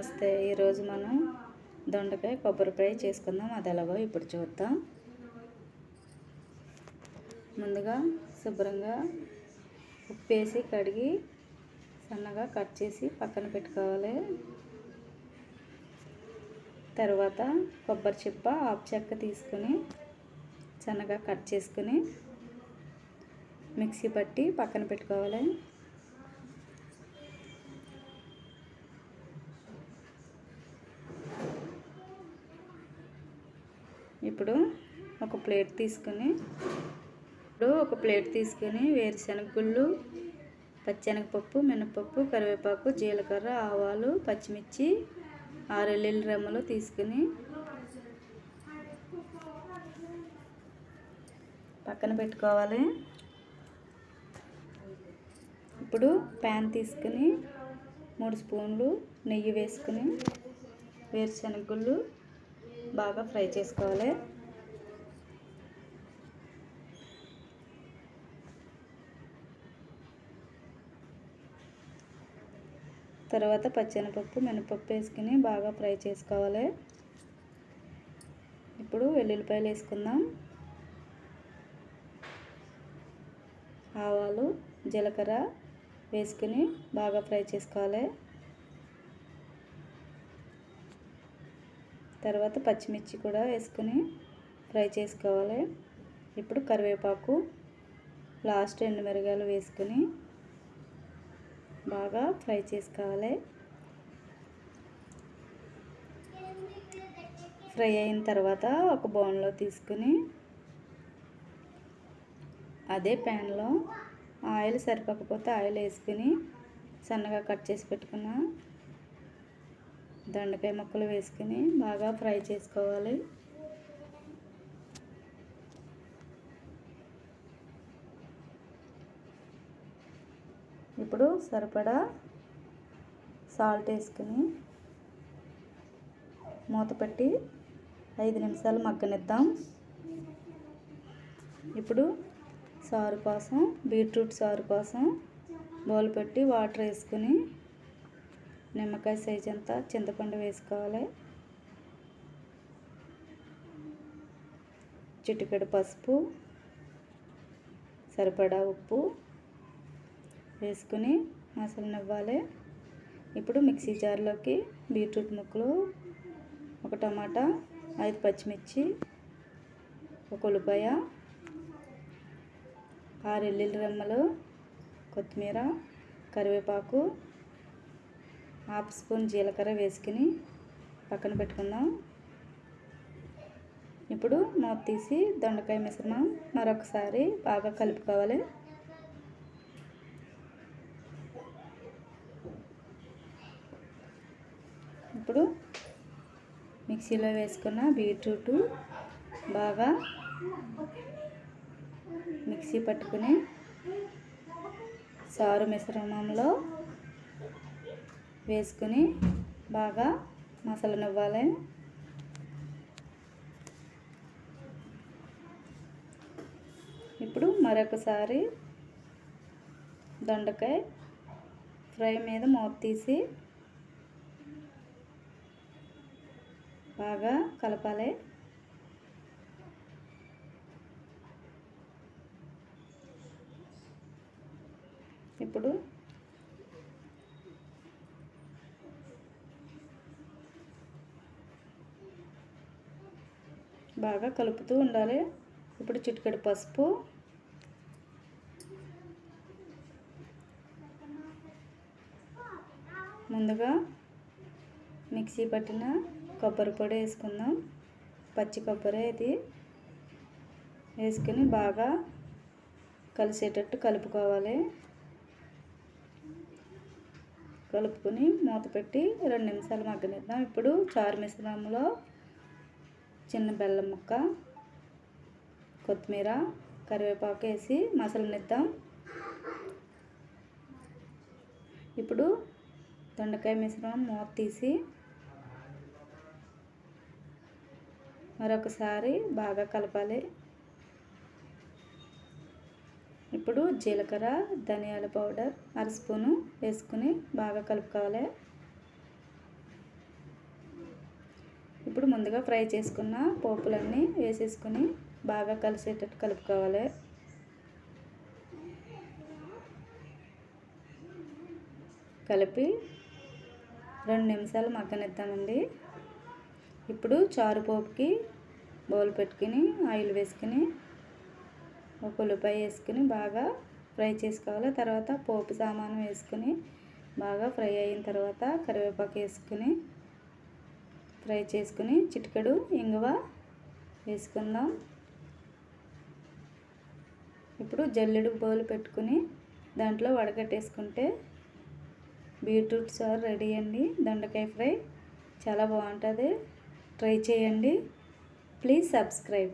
నమస్తే. ఈరోజు మనం దొండకాయ కొబ్బరి ఫ్రై చేసుకుందాం. అది ఎలాగో ఇప్పుడు చూద్దాం. ముందుగా శుభ్రంగా ఉప్పు వేసి కడిగి సన్నగా కట్ చేసి పక్కన పెట్టుకోవాలి. తర్వాత కొబ్బరి చిప్ప ఆపు చెక్క తీసుకుని సన్నగా కట్ చేసుకుని మిక్సీ పట్టి పక్కన పెట్టుకోవాలి. ఇప్పుడు ఒక ప్లేట్ తీసుకుని ఇప్పుడు ఒక ప్లేట్ తీసుకుని వేరుశనగ గుళ్ళు పచ్చెనగపప్పు మినపప్పు కరివేపాకు జీలకర్ర ఆవాలు పచ్చిమిర్చి ఆరు ఎల్లుల్లి రెమ్మలు తీసుకుని పక్కన పెట్టుకోవాలి. ఇప్పుడు ప్యాన్ తీసుకుని మూడు స్పూన్లు నెయ్యి వేసుకుని వేరుశనగ గుళ్ళు బాగా ఫ్రై చేసుకోవాలి. తర్వాత పచ్చెనపప్పు మినపప్పు వేసుకుని బాగా ఫ్రై చేసుకోవాలి. ఇప్పుడు వెల్లుల్లిపాయలు వేసుకుందాం. ఆవాలు జీలకర్ర వేసుకుని బాగా ఫ్రై చేసుకోవాలి. తర్వాత పచ్చిమిర్చి కూడా వేసుకుని ఫ్రై చేసుకోవాలి. ఇప్పుడు కరివేపాకు లాస్ట్ ఎండు మిరగాయలు వేసుకుని బాగా ఫ్రై చేసుకోవాలి. ఫ్రై అయిన తర్వాత ఒక బౌన్లో తీసుకుని అదే ప్యాన్లో ఆయిల్ సరిపోకపోతే ఆయిల్ వేసుకుని సన్నగా కట్ చేసి పెట్టుకున్న దొండకాయ ముక్కలు వేసుకుని బాగా ఫ్రై చేసుకోవాలి. ఇప్పుడు సరిపడా సాల్ట్ వేసుకుని మూత పెట్టి ఐదు నిమిషాలు మగ్గనిద్దాం. ఇప్పుడు సారు కోసం బీట్రూట్ సారు కోసం బౌల్ పెట్టి వాటర్ వేసుకుని నిమ్మకాయ సైజ్ అంతా చింతపండు వేసుకోవాలి. చిటికెడు పసుపు. సరిపడా ఉప్పు. వేసుకుని మసలనివ్వాలి ఇప్పుడు మిక్సీ జార్లోకి బీట్రూట్ ముక్కలు ఒక టమాటా ఐదు పచ్చిమిర్చి ఒక ఉల్లిపాయ ఆరు ఎల్లుల్లి రెమ్మలు కొత్తిమీర కరివేపాకు హాఫ్ స్పూన్ జీలకర్ర వేసుకుని పక్కన పెట్టుకుందాం. ఇప్పుడు మూత తీసి దొండకాయ మిశ్రమం మరొకసారి బాగా కలుపుకోవాలి. ఇప్పుడు మిక్సీలో వేసుకున్న బీట్రూట్ బాగా మిక్సీ పట్టుకుని సారు మిశ్రమంలో వేసుకుని బాగా మసలనివ్వాలి ఇప్పుడు మరొకసారి దొండకాయ ఫ్రై మీద మూత తీసి బాగా కలపాలి. ఇప్పుడు బాగా కలుపుతూ ఉండాలి. ఇప్పుడు చిటికెడు పసుపు. ముందుగా మిక్సీ పట్టిన కొబ్బరి పొడి వేసుకుందాం. పచ్చి కొబ్బరి ఇది. వేసుకుని బాగా కలిసేటట్టు కలుపుకోవాలి. కలుపుకొని మూత పెట్టి రెండు నిమిషాలు మగ్గనిద్దాం. ఇప్పుడు చారు మిశ్రమంలో చిన్న బెల్లం ముక్క కొత్తిమీర కరివేపాకు వేసి మసలనిద్దాం ఇప్పుడు దొండకాయ మిశ్రమం మూత తీసి మరొకసారి బాగా కలపాలి. ఇప్పుడు జీలకర్ర ధనియాల పౌడర్ అర స్పూను వేసుకుని బాగా కలుపుకోవాలి. ఇప్పుడు ముందుగా ఫ్రై చేసుకున్న పోపులన్నీ వేసేసుకుని బాగా కలిసేటట్టు కలుపుకోవాలి. కలిపి రెండు నిమిషాలు మగ్గనిద్దామండి. ఇప్పుడు చారు పోపుకి బౌల్ పెట్టుకుని ఆయిల్ వేసుకుని ఒక ఉల్లిపాయ వేసుకుని బాగా ఫ్రై చేసుకోవాలి. తర్వాత పోపు సామాను వేసుకుని బాగా ఫ్రై అయిన తర్వాత కరివేపాకు వేసుకుని ఫ్రై చేసుకుని చిటికెడు ఇంగువ వేసుకుందాం. ఇప్పుడు జల్లెడు బౌల్ పెట్టుకుని దాంట్లో వడగట్టేసుకుంటే బీట్రూట్ సార్ రెడీ అండి. దొండకాయ ఫ్రై చాలా బాగుంటుంది. ట్రై చేయండి. Please subscribe.